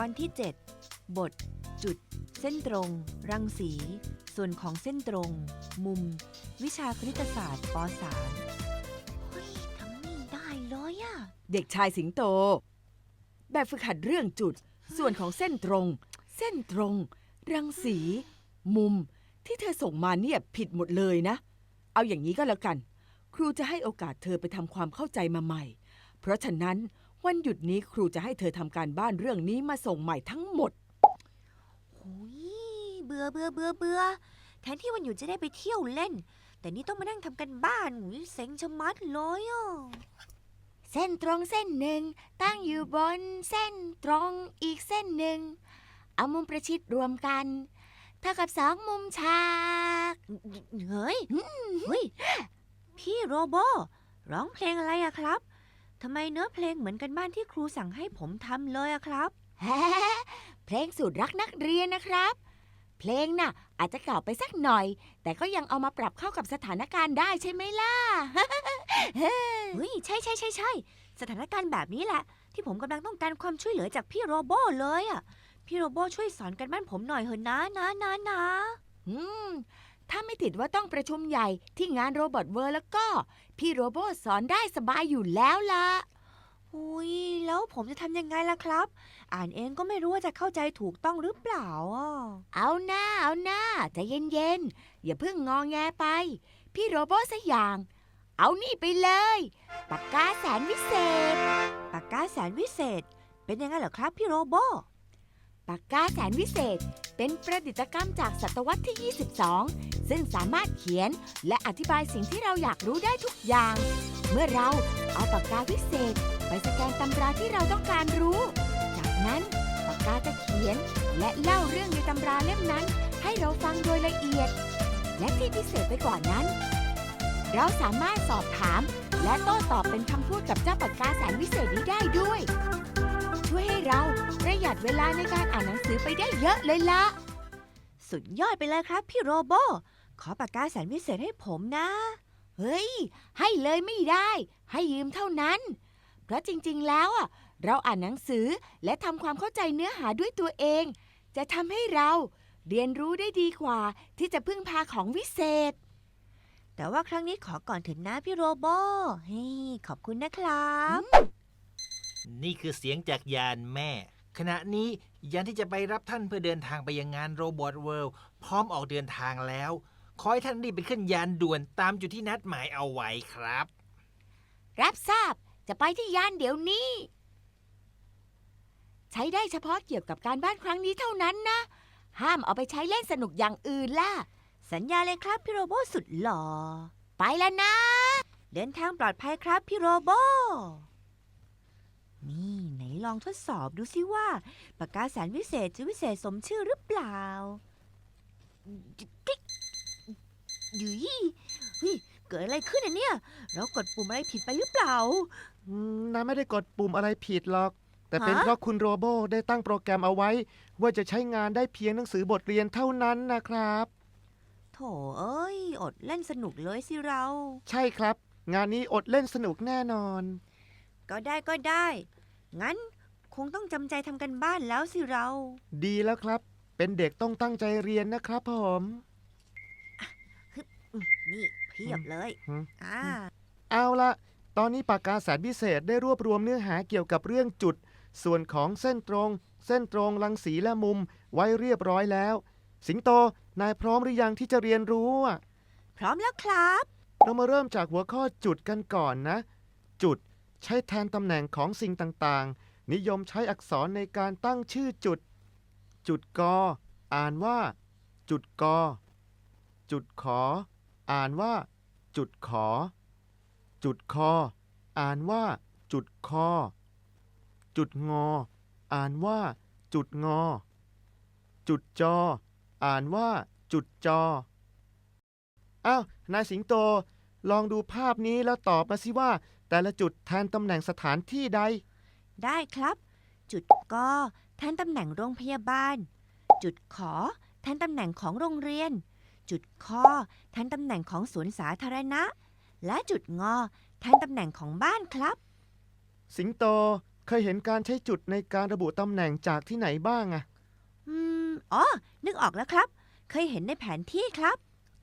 ตอนที่ 7 บท จุด เส้นตรง รังสี ส่วนของเส้นตรง มุม วิชาคณิตศาสตร์ป .3 เฮ้ยทำไม่ได้เลยอะเด็กชายสิงโต แบบฝึกหัดเรื่องจุด ส่วนของเส้นตรง เส้นตรง รังสี มุม ที่เธอส่งมาเนี่ยผิดหมดเลยนะ เอาอย่างนี้ก็แล้วกัน ครูจะให้โอกาสเธอไปทำความเข้าใจมาใหม่ เพราะฉะนั้น วันหยุดนี้ครูจะให้เธอทำการบ้านเรื่องนี้มาส่งใหม่ทั้งหมด หุยเบื่อเบื่อเบื่อเบื่อแทนที่วันหยุดจะได้ไปเที่ยวเล่น แต่นี่ต้องมานั่งทำกันบ้านหุยเซ็งชะมัดเลยอะเส้นตรงเส้นหนึ่ง ตั้งอยู่บนเส้นตรงอีกเส้นหนึ่ง เอามุมประชิดรวมกัน เท่ากับสองมุมฉาก เฮ้ยเฮ้ย พี่โรโบร้องเพลงอะไรอะครับ ทำไมเนื้อเพลงเหมือนกันบ้านที่ครูสั่งให้ผมทำเลยอะครับ แฮะเพลงสูตรรักนักเรียนนะครับ เพลงน่ะ อาจจะเก่าไปสักหน่อย แต่ก็ยังเอามาปรับเข้ากับสถานการณ์ได้ใช่ไหมล่ะ เฮ้ยใช่ใช่ใช่ใช่สถานการณ์แบบนี้แหละ ที่ผมกำลังต้องการความช่วยเหลือจากพี่โรโบเลยอะพี่โรโบช่วยสอนกันบ้านผมหน่อยเถอะนะนะนะนะ อืม ถ้าไม่ติดว่าต้องประชุมใหญ่ที่งานโรบอทเวิร์แล้วก็ พี่โรโบสอนได้สบายอยู่แล้วล่ะอุ้ยแล้วผมจะทำยังไงล่ะครับ อ่านเองก็ไม่รู้ว่าจะเข้าใจถูกต้องหรือเปล่าอะเอาหน้าเอาหน้าใจเย็นๆ อย่าเพิ่งงอแงไป พี่โรโบสักอย่าง เอานี่ไปเลย ปากกาแสนวิเศษ ปากกาแสนวิเศษ เป็นยังไงเหรอครับพี่โรโบ ปากกาแสนวิเศษ เป็นประดิษฐกรรมจากศตวรรษที่ 22 ซึ่งสามารถเขียนและอธิบายสิ่งที่เราอยากรู้ได้ทุกอย่าง เมื่อเราเอาปากกาวิเศษ ไปสแกนตำราที่เราต้องการรู้ จากนั้นปากกาจะเขียน และเล่าเรื่องในตำราเล่มนั้น ให้เราฟังโดยละเอียด และที่พิเศษไปกว่านั้น เราสามารถสอบถาม และโต้ตอบเป็นคำพูดกับเจ้าปากกาแสนวิเศษนี้ได้ด้วย ช่วยให้เราประหยัดเวลาในการอ่านหนังสือไปได้เยอะเลยละสุดยอดไปเลยครับพี่โรโบ ขอปากกาแสนวิเศษให้ผมนะ เฮ้ย ให้เลยไม่ได้ ให้ยืมเท่านั้น เพราะจริงๆแล้วอะ เราอ่านหนังสือและทำความเข้าใจเนื้อหาด้วยตัวเอง จะทำให้เราเรียนรู้ได้ดีกว่าที่จะพึ่งพาของวิเศษ แต่ว่าครั้งนี้ขอก่อนเถอะนะพี่โรโบเฮ้ยขอบคุณนะครับ นี่คือเสียงจากยานแม่ ขณะนี้ยานที่จะไปรับท่านเพื่อเดินทางไปยังงานโรบอทเวิลด์พร้อมออกเดินทางแล้ว ขอให้ท่านรีบไปขึ้นยานด่วนตามจุดที่นัดหมายเอาไว้ครับ รับทราบจะไปที่ยานเดี๋ยวนี้ ใช้ได้เฉพาะเกี่ยวกับการบ้านครั้งนี้เท่านั้นนะ ห้ามเอาไปใช้เล่นสนุกอย่างอื่นล่ะ สัญญาเลยครับพี่โรโบสุดหล่อ ไปแล้วนะ เดินทางปลอดภัยครับพี่โรโบ นี่ไหนลองทดสอบดูสิว่าปากกาแสนวิเศษจะวิเศษสมชื่อหรือเปล่ากิ๊กยุยเฮ้ยเกิดอะไรขึ้นอะเนี่ย เรากดปุ่มอะไรผิดไปหรือเปล่า อืมนายไม่ได้กดปุ่มอะไรผิดหรอก แต่เป็นฮะ เพราะคุณโรโบได้ตั้งโปรแกรมเอาไว้ ว่าจะใช้งานได้เพียงหนังสือบทเรียนเท่านั้นนะครับ โถเอ้ย อดเล่นสนุกเลยสิเรา ใช่ครับ งานนี้อดเล่นสนุกแน่นอน ก็ได้ก็ได้ งั้นคงต้องจำใจทำกันบ้านแล้วสิเรา ดีแล้วครับ เป็นเด็กต้องตั้งใจเรียนนะครับผมอืมนี่เพียบเลยหืม อ่า เอาละตอนนี้ปากกาแสนพิเศษได้รวบรวมเนื้อหาเกี่ยวกับเรื่องจุด ส่วนของเส้นตรง เส้นตรงรังสีและมุมไว้เรียบร้อยแล้ว สิงโต นายพร้อมหรือยังที่จะเรียนรู้อะ พร้อมแล้วครับ เรามาเริ่มจากหัวข้อจุดกันก่อนนะ จุด ใช้แทนตำแหน่งของสิ่งต่างๆ นิยมใช้อักษรในการตั้งชื่อจุด จุดกออ่านว่า จุดกอ จุดขอ อ่านว่า จุดขอ จุดคอ อ่านว่า จุดคอ จุดงอ อ่านว่า จุดงอ จุดจอ อ่านว่า จุดจออ้าวนายสิงโต ลองดูภาพนี้แล้วตอบมาสิว่า แต่ละจุดแทนตำแหน่งสถานที่ใด ได้ครับ จุดกอแทนตำแหน่งโรงพยาบาล จุดขอแทนตำแหน่งของโรงเรียน จุดคอแทนตำแหน่งของสวนสาธารณะ และจุดงอแทนตำแหน่งของบ้านครับ สิงโตเคยเห็นการใช้จุดในการระบุตำแหน่งจากที่ไหนบ้างอะอืมอ๋อ นึกออกแล้วครับ เคยเห็นในแผนที่ครับ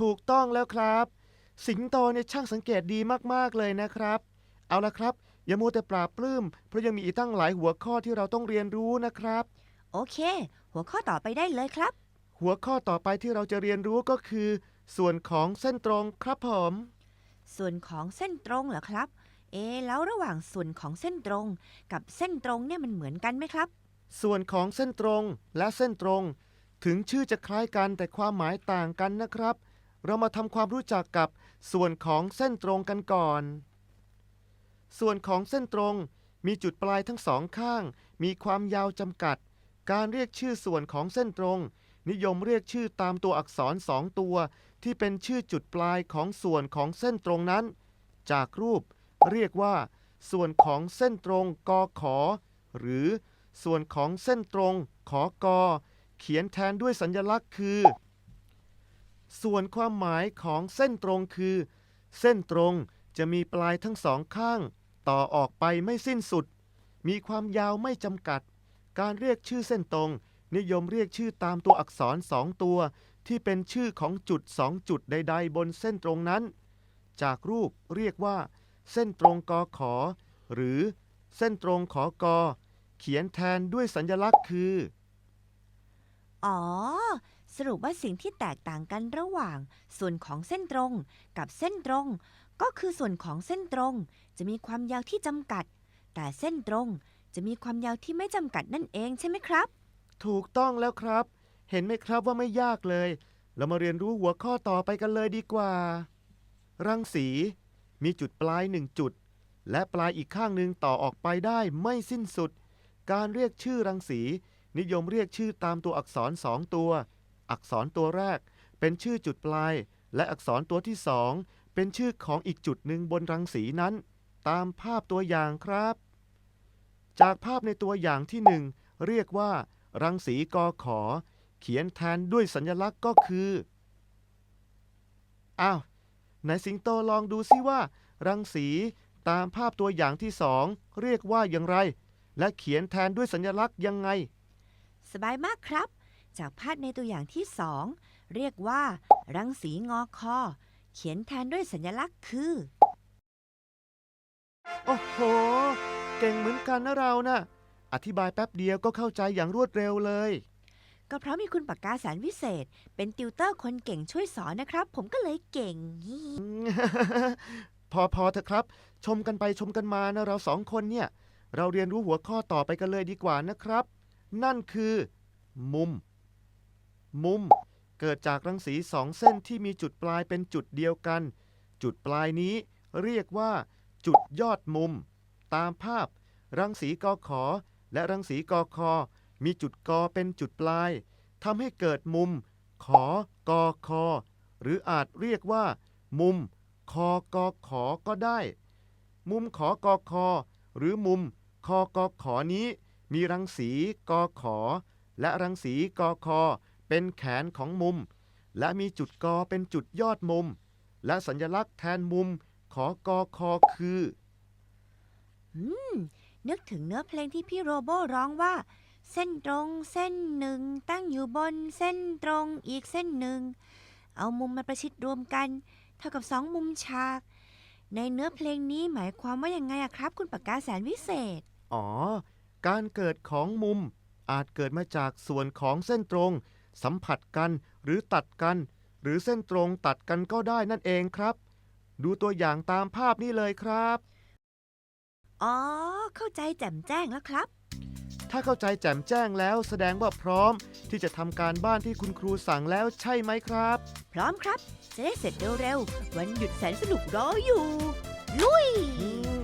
ถูกต้องแล้วครับ สิงโตเนี่ยช่างสังเกตดีมากๆเลยนะครับ เอาละครับ อย่ามัวแต่ปราบปลื้ม เพราะยังมีอีกตั้งหลายหัวข้อที่เราต้องเรียนรู้นะครับ โอเค หัวข้อต่อไปได้เลยครับ หัวข้อต่อไปที่เราจะเรียนรู้ก็คือ ส่วนของเส้นตรงครับผม ส่วนของเส้นตรงเหรอครับ เอะแล้วระหว่างส่วนของเส้นตรง กับเส้นตรงเนี่ยมันเหมือนกันไหมครับ ส่วนของเส้นตรงและเส้นตรง ถึงชื่อจะคล้ายกันแต่ความหมายต่างกันนะครับ เรามาทำความรู้จักกับส่วนของเส้นตรงกันก่อน ส่วนของเส้นตรงมีจุดปลายทั้งสองข้าง มีความยาวจำกัด การเรียกชื่อส่วนของเส้นตรง นิยมเรียกชื่อตามตัวอักษรสองตัว ที่เป็นชื่อจุดปลายของส่วนของเส้นตรงนั้น จากรูปเรียกว่า ส่วนของเส้นตรงกขอ หรือ ส่วนของเส้นตรงขอกอ เขียนแทนด้วยสัญลักษณ์คือ ส่วนความหมายของเส้นตรงคือ เส้นตรงจะมีปลายทั้งสองข้าง ต่อออกไปไม่สิ้นสุด มีความยาวไม่จำกัด การเรียกชื่อเส้นตรง นิยมเรียกชื่อตามตัวอักษรสองตัว ที่เป็นชื่อของจุดสองจุดใด ๆ บนเส้นตรงนั้น จากรูปเรียกว่า เส้นตรงกอขอ หรือเส้นตรงขอกอ เขียนแทนด้วยสัญลักษณ์คือ อ๋อ สรุปว่าสิ่งที่แตกต่างกันระหว่าง ส่วนของเส้นตรงกับเส้นตรง ก็คือส่วนของเส้นตรงจะมีความยาวที่จำกัด แต่เส้นตรงจะมีความยาวที่ไม่จำกัดนั่นเองใช่ไหมครับ ถูกต้องแล้วครับ เห็นไหมครับว่าไม่ยากเลย เรามาเรียนรู้หัวข้อต่อไปกันเลยดีกว่า รังสี มีจุดปลายหนึ่งจุด และปลายอีกข้างหนึ่งต่อออกไปได้ไม่สิ้นสุด การเรียกชื่อรังสี นิยมเรียกชื่อตามตัวอักษรสองตัว อักษรตัวแรก เป็นชื่อจุดปลาย และอักษรตัวที่สอง เป็นชื่อของอีกจุดหนึ่งบนรังสีนั้น ตามภาพตัวอย่างครับ จากภาพในตัวอย่างที่หนึ่งเรียกว่า รังสีกอขอ เขียนแทนด้วยสัญลักษณ์ก็คืออ้าวไหนสิงโตลองดูซิว่า รังสีตามภาพตัวอย่างที่สองเรียกว่าอย่างไร และเขียนแทนด้วยสัญลักษณ์ยังไง สบายมากครับ จากภาพในตัวอย่างที่สองเรียกว่า รังสีงอคอ เขียนแทนด้วยสัญลักษณ์คือ โอ้โห เก่งเหมือนกันนะเรานะ่ะ อธิบายแป๊บเดียวก็เข้าใจอย่างรวดเร็วเลย ก็เพราะมีคุณปากกาแสนวิเศษ เป็นติวเตอร์คนเก่งช่วยสอนนะครับ ผมก็เลยเก่ง พอพอเถอะครับ ชมกันไปชมกันมานะเราสองคนเนี่ย เราเรียนรู้หัวข้อต่อไปกันเลยดีกว่านะครับ นั่นคือ มุม มุม เกิดจากรังสีสองเส้นที่มีจุดปลายเป็นจุดเดียวกัน จุดปลายนี้เรียกว่า จุดยอดมุม ตามภาพ รังสีกอขอ และรังสีกอคอ มีจุดกอเป็นจุดปลายทำให้เกิดมุม ขอกอคอ หรืออาจเรียกว่า มุม คอกอขอก็ได้ มุมขอกอคอ หรือมุม คอกอขอนี้ มีรังสีกอขอ และรังสีกอคอ เป็นแขนของมุม และมีจุดกอเป็นจุดยอดมุม และสัญลักษณ์แทนมุมขอกอคอคือนึกถึงเนื้อเพลงที่พี่โรโบร้องว่า เส้นตรงเส้นหนึ่ง ตั้งอยู่บนเส้นตรงอีกเส้นหนึ่ง เอามุมมาประชิดรวมกัน เท่ากับสองมุมฉาก ในเนื้อเพลงนี้หมายความว่ายังไงอะครับ คุณปากกาแสนวิเศษ อ๋อ การเกิดของมุมอาจเกิดมาจากส่วนของเส้นตรง สัมผัสกันหรือตัดกัน หรือเส้นตรงตัดกันก็ได้นั่นเองครับ ดูตัวอย่างตามภาพนี้เลยครับ อ๋อ เข้าใจแจ่มแจ้งแล้วครับ ถ้าเข้าใจแจ่มแจ้งแล้วแสดงว่าพร้อม ที่จะทำการบ้านที่คุณครูสั่งแล้วใช่ไหมครับ พร้อมครับ จะได้เสร็จเร็วๆวันหยุดแสนสนุกรออยู่ ลุยอืม